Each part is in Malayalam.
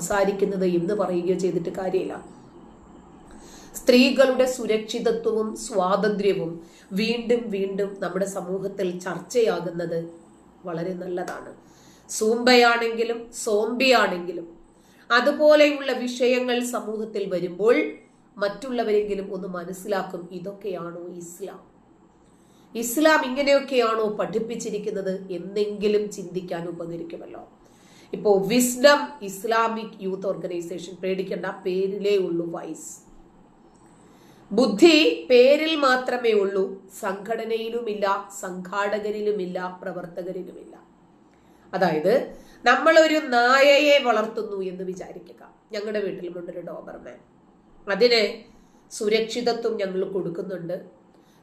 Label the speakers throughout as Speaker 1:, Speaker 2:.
Speaker 1: സംസാരിക്കുന്നത് എന്ന് പറയുകയോ ചെയ്തിട്ട് കാര്യമില്ല. സ്ത്രീകളുടെ സുരക്ഷിതത്വവും സ്വാതന്ത്ര്യവും വീണ്ടും വീണ്ടും നമ്മുടെ സമൂഹത്തിൽ ചർച്ചയാകുന്നത് വളരെ നല്ലതാണ്. സൂമ്പയാണെങ്കിലും സോംബിയാണെങ്കിലും അതുപോലെയുള്ള വിഷയങ്ങൾ സമൂഹത്തിൽ വരുമ്പോൾ മറ്റുള്ളവരെങ്കിലും ഒന്ന് മനസ്സിലാക്കും ഇതൊക്കെയാണോ ഇസ്ലാം. ഇസ്ലാം ഇങ്ങനെയൊക്കെയാണോ പഠിപ്പിച്ചിരിക്കുന്നത് എന്നെങ്കിലും ചിന്തിക്കാൻ ഉപകരിക്കുമല്ലോ. ഇപ്പോൾ വിസ്ഡം ഇസ്ലാമിക് യൂത്ത് ഓർഗനൈസേഷൻ പേടിക്കേണ്ട പേരിലേ ഉള്ളൂ വൈസ് ബുദ്ധി പേരിൽ മാത്രമേ ഉള്ളൂ സംഘടനയിലുമില്ല സംഘാടകരിലുമില്ല പ്രവർത്തകരിലുമില്ല. അതായത് നമ്മളൊരു നായയെ വളർത്തുന്നു എന്ന് വിചാരിക്കുക. ഞങ്ങളുടെ വീട്ടിലുമുണ്ടൊരു ഡോബർമാൻ. അതിന് സുരക്ഷിതത്വം ഞങ്ങൾ കൊടുക്കുന്നുണ്ട്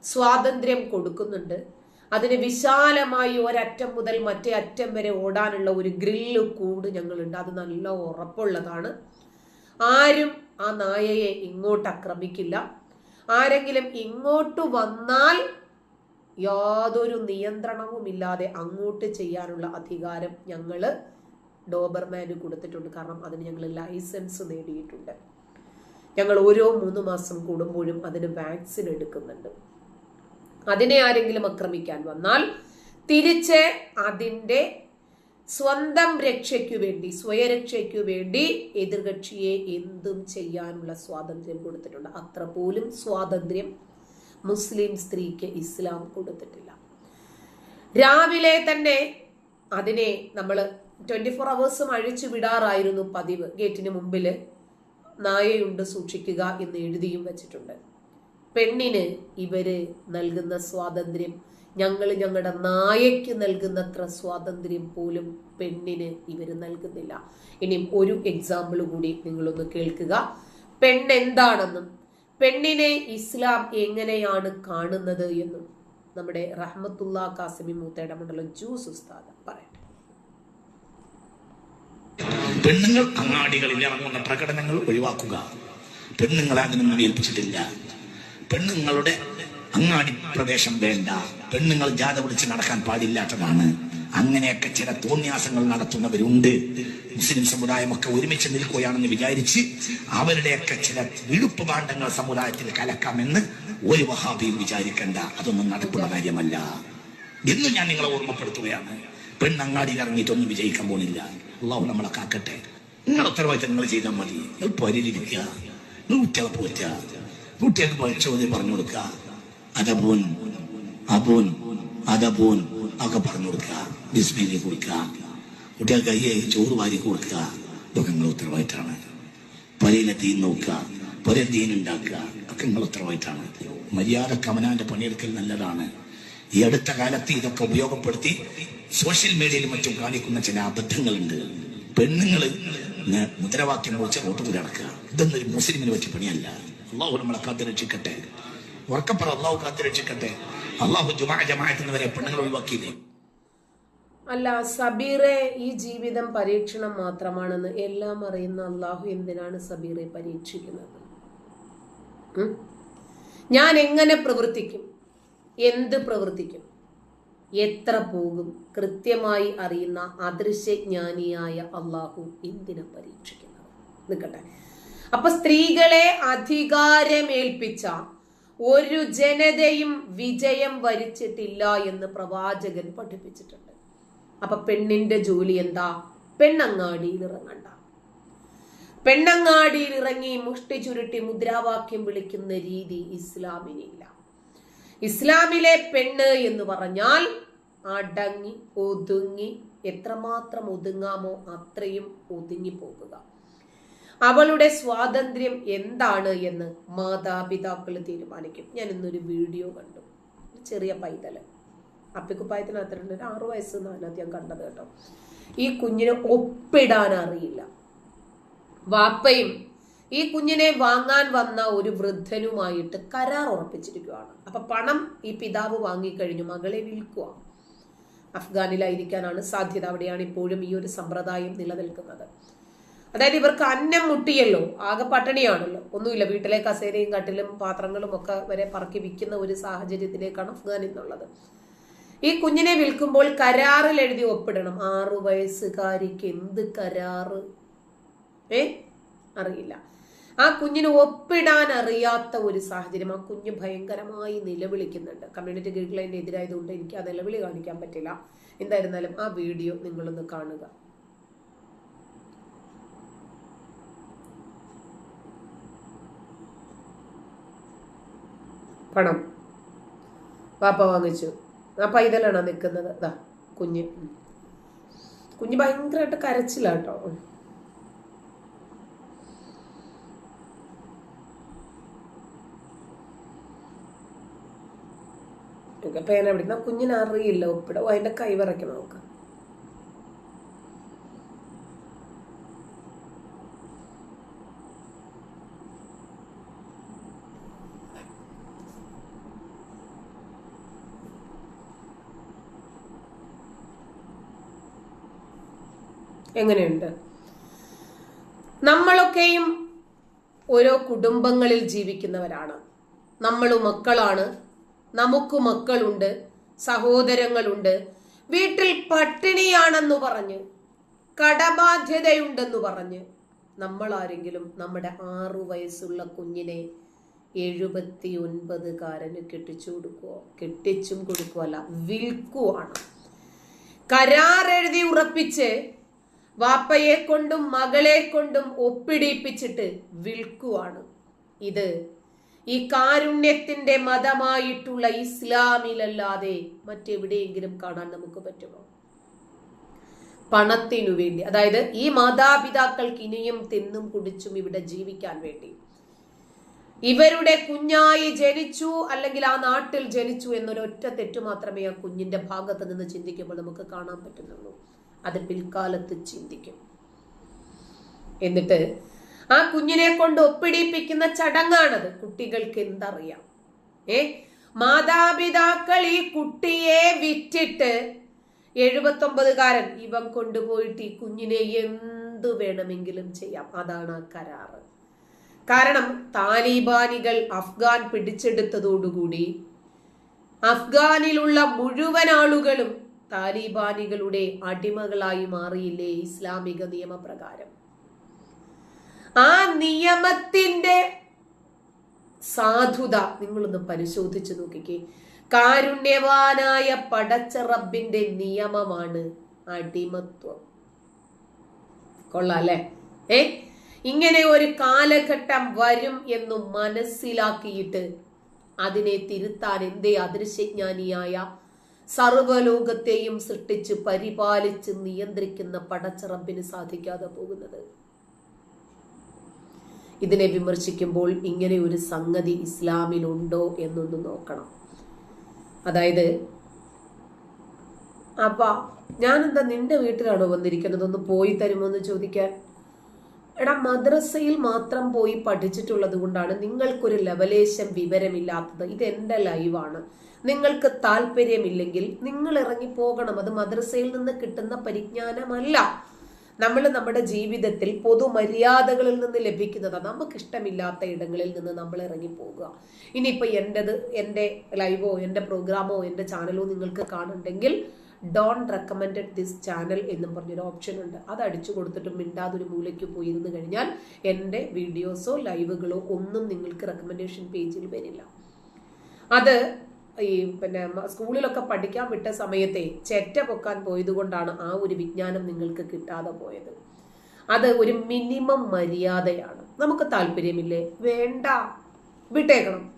Speaker 1: സ്വാതന്ത്ര്യം കൊടുക്കുന്നുണ്ട് അതിന് വിശാലമായി ഒരറ്റം മുതൽ മറ്റേ അറ്റം വരെ ഓടാനുള്ള ഒരു ഗ്രില്ല് കൂട് ഞങ്ങളുണ്ട്. അത് നല്ല ഉറപ്പുള്ളതാണ്. ആരും ആ നായയെ ഇങ്ങോട്ട് ആക്രമിക്കില്ല. ആരെങ്കിലും ഇങ്ങോട്ട് വന്നാൽ യാതൊരു നിയന്ത്രണവുമില്ലാതെ അങ്ങോട്ട് ചെയ്യാനുള്ള അധികാരം ഞങ്ങൾ ഡോബർമാന് കൊടുത്തിട്ടുണ്ട്. കാരണം അതിന് ഞങ്ങൾ ലൈസൻസ് നേടിയിട്ടുണ്ട്. ഞങ്ങൾ ഓരോ മൂന്ന് മാസം കൂടുമ്പോഴും അതിന് വാക്സിൻ എടുക്കുന്നുണ്ട്. അതിനെ ആരെങ്കിലും ആക്രമിക്കാൻ വന്നാൽ തിരിച്ച് അതിന്റെ സ്വന്തം രക്ഷയ്ക്കു വേണ്ടി സ്വയരക്ഷയ്ക്കു വേണ്ടി എതിർകക്ഷിയെ എന്തും ചെയ്യാനുള്ള സ്വാതന്ത്ര്യം കൊടുത്തിട്ടുണ്ട്. അത്ര പോലും സ്വാതന്ത്ര്യം മുസ്ലിം സ്ത്രീക്ക് ഇസ്ലാം കൊടുത്തിട്ടില്ല. രാവിലെ തന്നെ അതിനെ നമ്മൾ ട്വന്റി ഫോർ അവേഴ്സും അഴിച്ചു വിടാറായിരുന്നു പതിവ്. ഗേറ്റിന് മുമ്പിൽ നായയുണ്ട് സൂക്ഷിക്കുക എന്ന് എഴുതിയും വെച്ചിട്ടുണ്ട്. പെണ്ണിന് ഇവർ നൽകുന്ന സ്വാതന്ത്ര്യം ഞങ്ങൾ ഞങ്ങളുടെ നായയ്ക്ക് നൽകുന്നത്ര സ്വാതന്ത്ര്യം പോലും പെണ്ണിന് ഇവർ നൽകുന്നില്ല. ഇനി ഒരു എക്സാമ്പിൾ കൂടി നിങ്ങളൊന്ന് കേൾക്കുക. പെണ്ണെന്താണെന്നും പെണ്ണിനെ ഇസ്ലാം എങ്ങനെയാണ് കാണുന്നത് എന്നും നമ്മുടെ റഹ്മത്തുള്ള കാസിമി മൂത്തയുടെ മണ്ഡലം ജൂസ് ഉസ്താദ് പറയട്ടെ.
Speaker 2: പെണ്ണുങ്ങൾ അങ്ങാടികളിൽ ഇറങ്ങുന്ന പ്രകടനങ്ങൾ ഒഴിവാക്കുക. പെണ്ണുങ്ങളെ അങ്ങനെ ഏൽപ്പിച്ചിട്ടില്ല. പെണ്ണുങ്ങളുടെ അങ്ങാടി പ്രവേശം വേണ്ട. പെണ്ണുങ്ങൾ ജാഥ പിടിച്ച് നടക്കാൻ പാടില്ലാത്തതാണ്. അങ്ങനെയൊക്കെ ചില തോന്നിയാസങ്ങൾ നടത്തുന്നവരുണ്ട്. മുസ്ലിം സമുദായമൊക്കെ ഒരുമിച്ച് നിൽക്കുകയാണെന്ന് വിചാരിച്ച് അവരുടെയൊക്കെ ചില വിഴുപ്പ് പാണ്ഡങ്ങൾ സമുദായത്തിൽ കലക്കാമെന്ന് ഒരു വഹാബിയും വിചാരിക്കേണ്ട. അതൊന്നും നടപ്പുള്ള കാര്യമല്ല. എന്നും ഞാൻ നിങ്ങളെ ഓർമ്മപ്പെടുത്തുകയാണ്. പെണ്ണങ്ങാടിയിൽ ഇറങ്ങിയിട്ടൊന്നും വിജയിക്കാൻ പോണില്ല. അള്ളാഹു നമ്മളെ കാക്കട്ടെ. നിങ്ങളുടെ ഉത്തരവാദിത്തം നിങ്ങൾ ചെയ്താൽ മതി. നിങ്ങൾ പരിഹരിക്കുക നിങ്ങൾ കുട്ടികളെ പോറ്റുക കുട്ടികൾക്ക് പഠിച്ചോദ്യം പറഞ്ഞു കൊടുക്കുക. അതബോൻ അബോൻ അതബോൻ ഒക്കെ പറഞ്ഞു കൊടുക്കുക. ബിസ്മിനെ കൊടുക്കുക. കുട്ടികൾക്ക് അയ്യേ ചോറ് വാരി കൊടുക്കുക. ഇതൊക്കെ നിങ്ങൾ ഉത്തരവാദിത്തമാണ്. പരയിലെ തീൻ നോക്കുക. പരയിൽ തീൻ ഉണ്ടാക്കുക. ഒക്കെ നിങ്ങൾ ഉത്തരവാദിത്തമാണ്. മര്യാദ കമനാന്റെ പണിയെടുക്കൽ നല്ലതാണ്. ഈ അടുത്ത കാലത്ത് ഇതൊക്കെ ഉപയോഗപ്പെടുത്തി സോഷ്യൽ മീഡിയയിലും മറ്റും കാണിക്കുന്ന ചില അബദ്ധങ്ങളുണ്ട്. പെണ്ണുങ്ങൾ ന- മുദ്രാവാക്യം കുറിച്ച് റോട്ട് കൂടി നടക്കുക. ഇതൊന്നും ഒരു മുസ്ലിമിനെ പറ്റിയ പണിയല്ല. അള്ളാഹു നമ്മളെ കാത്തു രക്ഷിക്കട്ടെ. ഉറക്കപ്പറ അള്ളാഹു കാത്തു രക്ഷിക്കട്ടെ. അള്ളാഹു ജുമാ ജമാഅത്തിന് വരെ പെണ്ണുങ്ങൾ ഒഴിവാക്കിയില്ലേ?
Speaker 1: അല്ല സബീറെ ഈ ജീവിതം പരീക്ഷണം മാത്രമാണെന്ന് എല്ലാം അറിയുന്ന അള്ളാഹു എന്തിനാണ് സബീറെ പരീക്ഷിക്കുന്നത്? ഞാൻ എങ്ങനെ പ്രവർത്തിക്കും? എന്ത് പ്രവർത്തിക്കും? എത്ര പോകും? കൃത്യമായി അറിയുന്ന അദൃശ്യജ്ഞാനിയായ അള്ളാഹു എന്തിനെ പരീക്ഷിക്കുന്നത്? നിൽക്കട്ടെ. അപ്പൊ സ്ത്രീകളെ അധികാരമേൽപ്പിച്ച ഒരു ജനതയും വിജയം വരിച്ചിട്ടില്ല എന്ന് പ്രവാചകൻ പഠിപ്പിച്ചിട്ടുണ്ട്. അപ്പൊ പെണ്ണിന്റെ ജോലി എന്താ? പെണ്ണങ്ങാടിയിൽ ഇറങ്ങണ്ട. പെണ്ണങ്ങാടിയിൽ ഇറങ്ങി മുഷ്ടി ചുരുട്ടി മുദ്രാവാക്യം വിളിക്കുന്ന രീതി ഇസ്ലാമിനില്ല. ഇസ്ലാമിലെ പെണ്ണ് എന്ന് പറഞ്ഞാൽ അടങ്ങി ഒതുങ്ങി എത്രമാത്രം ഒതുങ്ങാമോ അത്രയും ഒതുങ്ങി പോകുക. അവളുടെ സ്വാതന്ത്ര്യം എന്താണ് എന്ന് മാതാപിതാക്കൾ തീരുമാനിക്കും. ഞാൻ ഇന്നൊരു വീഡിയോ കണ്ടു. ചെറിയ പൈതൽ. അത്ര ഒരു ആറു വയസ്സ് എന്നാണ് ഞാൻ കണ്ടത് കേട്ടോ. ഈ കുഞ്ഞിനെ ഒപ്പിടാൻ അറിയില്ല. വാപ്പയും ഈ കുഞ്ഞിനെ വാങ്ങാൻ വന്ന ഒരു വൃദ്ധനുമായിട്ട് കരാർ ഉറപ്പിച്ചിരിക്കുകയാണ് അപ്പൊ പണം ഈ പിതാവ് വാങ്ങിക്കഴിഞ്ഞു മകളെ വിൽക്കുക അഫ്ഗാനിലായിരിക്കാനാണ് സാധ്യത. അവിടെയാണ് ഇപ്പോഴും ഈ ഒരു സമ്പ്രദായം നിലനിൽക്കുന്നത്. അതായത് ഇവർക്ക് അന്നം മുട്ടിയല്ലോ ആകെ പട്ടിണിയാണല്ലോ. ഒന്നുമില്ല വീട്ടിലെ കസേരയും കട്ടിലും പാത്രങ്ങളും ഒക്കെ വരെ പറക്കി വിൽക്കുന്ന ഒരു സാഹചര്യത്തിലേക്കാണ് അഫ്ഗാൻ എന്നുള്ളത്. ഈ കുഞ്ഞിനെ വിൽക്കുമ്പോൾ കരാറിൽ എഴുതി ഒപ്പിടണം. ആറു വയസ്സുകാരിക്ക് എന്ത് കരാറ്? ഏ? അറിയില്ല. ആ കുഞ്ഞിന് ഒപ്പിടാൻ അറിയാത്ത ഒരു സാഹചര്യം. ആ കുഞ്ഞ് ഭയങ്കരമായി നിലവിളിക്കുന്നുണ്ട്. കമ്മ്യൂണിറ്റി ഗൈഡ് ലൈനിന് എതിരായതുകൊണ്ട് എനിക്ക് ആ നിലവിളി കാണിക്കാൻ പറ്റില്ല. എന്തായിരുന്നാലും ആ വീഡിയോ നിങ്ങളൊന്ന് കാണുക. പണം. വാപ്പ വാങ്ങിച്ചു. ആ പൈതലാണോ നിൽക്കുന്നത് ഇതാ കുഞ്ഞ്. കുഞ്ഞ് ഭയങ്കരമായിട്ട് കരച്ചിലാട്ടോ. പേന പിടിക്കുന്ന കുഞ്ഞിനറിയില്ല ഒപ്പിടോ അതിന്റെ കൈ വിറയ്ക്കണം നോക്ക് എങ്ങനെയുണ്ട്? നമ്മളൊക്കെയും ഓരോ കുടുംബങ്ങളിൽ ജീവിക്കുന്നവരാണ്. നമ്മൾ മക്കളാണ്. നമുക്ക് മക്കളുണ്ട്. സഹോദരങ്ങളുണ്ട്. വീട്ടിൽ പട്ടിണിയാണെന്ന് പറഞ്ഞ് കടബാധ്യതയുണ്ടെന്ന് പറഞ്ഞ് നമ്മൾ ആരെങ്കിലും നമ്മുടെ ആറു വയസ്സുള്ള കുഞ്ഞിനെ എഴുപത്തി ഒൻപതുകാരന് കെട്ടിച്ചു കൊടുക്കുവോ? കെട്ടിച്ചും കൊടുക്കുവല്ല വിൽക്കുവാണ്. കരാർ എഴുതി ഉറപ്പിച്ച് വാപ്പയെ കൊണ്ടും മകളെ കൊണ്ടും ഒപ്പിടിപ്പിച്ചിട്ട് വിൽക്കുവാണ്. ഇത് ഈ കാരുണ്യത്തിന്റെ മതമായിട്ടുള്ള ഇസ്ലാമിലല്ലാതെ മറ്റെവിടെയെങ്കിലും കാണാൻ നമുക്ക് പറ്റുമോ? പണത്തിനു വേണ്ടി. അതായത് ഈ മാതാപിതാക്കൾക്ക് ഇനിയും തിന്നും കുടിച്ചും ഇവിടെ ജീവിക്കാൻ വേണ്ടി. ഇവരുടെ കുഞ്ഞായി ജനിച്ചു അല്ലെങ്കിൽ ആ നാട്ടിൽ ജനിച്ചു എന്നൊരൊറ്റ തെറ്റ് മാത്രമേ ആ കുഞ്ഞിന്റെ ഭാഗത്ത് നിന്ന് ചിന്തിക്കുമ്പോൾ നമുക്ക് കാണാൻ പറ്റുന്നുള്ളൂ. അത് പിൽക്കാലത്ത് ചിന്തിക്കും. എന്നിട്ട് ആ കുഞ്ഞിനെ കൊണ്ട് ഒപ്പിടിപ്പിക്കുന്ന ചടങ്ങാണത്. കുട്ടികൾക്ക് എന്തറിയാം? ഏ? മാതാപിതാക്കൾ ഈ കുട്ടിയെ വിറ്റിട്ട് എഴുപത്തൊമ്പതുകാരൻ ഇവൻ കൊണ്ടുപോയിട്ട് ഈ കുഞ്ഞിനെ എന്തു വേണമെങ്കിലും ചെയ്യാം. അതാണ് ആ കരാറ്. കാരണം താലിബാനികൾ അഫ്ഗാൻ പിടിച്ചെടുത്തതോടുകൂടി അഫ്ഗാനിലുള്ള മുഴുവൻ ആളുകളും താലിബാനികളുടെ അടിമകളായി മാറിയില്ലേ ഇസ്ലാമിക നിയമപ്രകാരം? ആ നിയമത്തിന്റെ സാധുത നിങ്ങളൊന്ന് പരിശോധിച്ചു നോക്കിക്കേ. കാരുണ്യവാനായ പടച്ച റബ്ബിന്റെ നിയമമാണ് അടിമത്വം. കൊള്ളാം ഏ? ഇങ്ങനെ ഒരു കാലഘട്ടം വരും എന്ന് മനസ്സിലാക്കിയിട്ട് അതിനെ തിരുത്താൻ എന്തേ അദൃശ്യജ്ഞാനിയായ സർവലോകത്തെയും സൃഷ്ടിച്ച് പരിപാലിച്ച് നിയന്ത്രിക്കുന്ന പടച്ചറമ്പിന് സാധിക്കാതെ പോകുന്നത്. ഇതിനെ വിമർശിക്കുമ്പോൾ ഇങ്ങനെ ഒരു സംഗതി ഇസ്ലാമിലുണ്ടോ എന്നൊന്ന് നോക്കണം. അതായത് അപ്പ ഞാനെന്താ നിന്റെ വീട്ടിലാണോ വന്നിരിക്കുന്നത് ഒന്ന് പോയി തരുമോ എന്ന് ചോദിക്കാൻ? എടാ മദ്രസയിൽ മാത്രം പോയി പഠിച്ചിട്ടുള്ളത് കൊണ്ടാണ് നിങ്ങൾക്കൊരു ലവലേശം വിവരമില്ലാത്തത്. ഇത് എന്റെ ലൈവാണ്. നിങ്ങൾക്ക് താല്പര്യമില്ലെങ്കിൽ നിങ്ങൾ ഇറങ്ങി പോകണം. അത് മദ്രസയിൽ നിന്ന് കിട്ടുന്ന പരിജ്ഞാനമല്ല. നമ്മൾ നമ്മുടെ ജീവിതത്തിൽ പൊതുമര്യാദകളിൽ നിന്ന് ലഭിക്കുന്നതാണ് നമുക്ക് ഇഷ്ടമില്ലാത്ത ഇടങ്ങളിൽ നിന്ന് നമ്മൾ ഇറങ്ങി പോകുക. ഇനിയിപ്പോൾ എന്റെത് എന്റെ ലൈവോ എന്റെ പ്രോഗ്രാമോ എന്റെ ചാനലോ നിങ്ങൾക്ക് കാണുന്നുണ്ടെങ്കിൽ ഡോൺ റെക്കമെൻഡഡ് ദിസ് ചാനൽ എന്നും പറഞ്ഞൊരു ഓപ്ഷൻ ഉണ്ട് അത് അടിച്ചു കൊടുത്തിട്ട് മിണ്ടാതൊരു മൂലയ്ക്ക് പോയി ഇരുന്ന് കഴിഞ്ഞാൽ എന്റെ വീഡിയോസോ ലൈവുകളോ ഒന്നും നിങ്ങൾക്ക് റെക്കമെൻഡേഷൻ പേജിൽ വരില്ല. അത് ഈ പിന്നെ സ്കൂളിലൊക്കെ പഠിക്കാൻ വിട്ട സമയത്തെ ചെറ്റ പൊക്കാൻ പോയതുകൊണ്ടാണ് ആ ഒരു വിജ്ഞാനം നിങ്ങൾക്ക് കിട്ടാതെ പോയത്. അത് ഒരു മിനിമം മര്യാദയാണ്. നമുക്ക് താല്പര്യമില്ലേ? വേണ്ട. വിട്ടേക്കണം.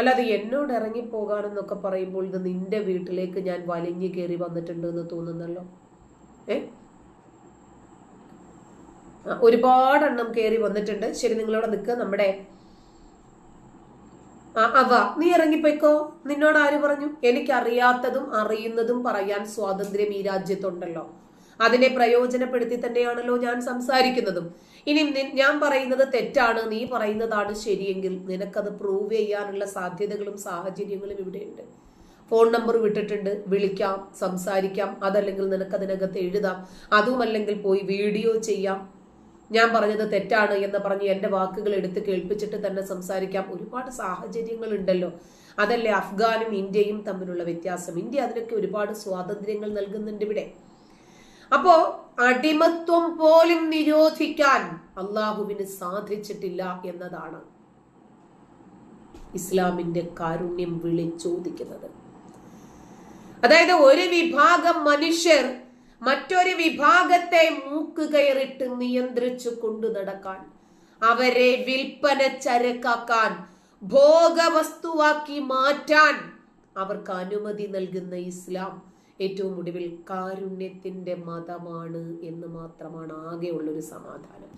Speaker 1: അല്ലാതെ എന്നോട് ഇറങ്ങിപ്പോകാനെന്നൊക്കെ പറയുമ്പോൾ ഇത് നിന്റെ വീട്ടിലേക്ക് ഞാൻ വലിഞ്ഞു കയറി വന്നിട്ടുണ്ട് എന്ന് തോന്നുന്നല്ലോ. ഏ? ഒരുപാടെണ്ണം കയറി വന്നിട്ടുണ്ട്. ശരി നിങ്ങളോട് നിൽക്കുക നമ്മുടെ അവ നീ ഇറങ്ങിപ്പോയിക്കോ? നിന്നോട് ആര് പറഞ്ഞു? എനിക്കറിയാത്തതും അറിയുന്നതും പറയാൻ സ്വാതന്ത്ര്യം ഈ രാജ്യത്തുണ്ടല്ലോ. അതിനെ പ്രയോജനപ്പെടുത്തി തന്നെയാണല്ലോ ഞാൻ സംസാരിക്കുന്നതും. ഇനി ഞാൻ പറയുന്നത് തെറ്റാണ് നീ പറയുന്നതാണ് ശരിയെങ്കിൽ നിനക്കത് പ്രൂവ് ചെയ്യാനുള്ള സാധ്യതകളും സാഹചര്യങ്ങളും ഇവിടെയുണ്ട്. ഫോൺ നമ്പർ വിട്ടിട്ടുണ്ട് വിളിക്കാം സംസാരിക്കാം അതല്ലെങ്കിൽ നിനക്ക് അതിനകത്ത് എഴുതാം. അതുമല്ലെങ്കിൽ പോയി വീഡിയോ ചെയ്യാം. ഞാൻ പറഞ്ഞത് തെറ്റാണ് എന്ന് പറഞ്ഞ് എന്റെ വാക്കുകൾ എടുത്ത് കേൾപ്പിച്ചിട്ട് തന്നെ സംസാരിക്കാം. ഒരുപാട് സാഹചര്യങ്ങൾ ഉണ്ടല്ലോ അതല്ലേ അഫ്ഗാനും ഇന്ത്യയും തമ്മിലുള്ള വ്യത്യാസം. ഇന്ത്യ അതിനൊക്കെ ഒരുപാട് സ്വാതന്ത്ര്യങ്ങൾ നൽകുന്നുണ്ട് ഇവിടെ. അപ്പോ അടിമത്വം പോലും നിരോധിക്കാൻ അള്ളാഹുവിന് സാധിച്ചിട്ടില്ല എന്നതാണ് ഇസ്ലാമിന്റെ കാരുണ്യം വിളിച്ചോദിക്കുന്നത്. അതായത് ഒരു വിഭാഗം മനുഷ്യർ മറ്റൊരു വിഭാഗത്തെ മൂക്ക് കയറിട്ട് നിയന്ത്രിച്ചു കൊണ്ടു നടക്കാൻ അവരെ വിൽപ്പന ചരക്കാക്കാൻ ഭോഗവസ്തുവാക്കി മാറ്റാൻ അവർക്ക് അനുമതി നൽകുന്ന ഇസ്ലാം ഏറ്റവും ഒടുവിൽ കാരുണ്യത്തിന്റെ മതമാണ് എന്ന് മാത്രമാണ് ആകെയുള്ളൊരു സമാധാനം.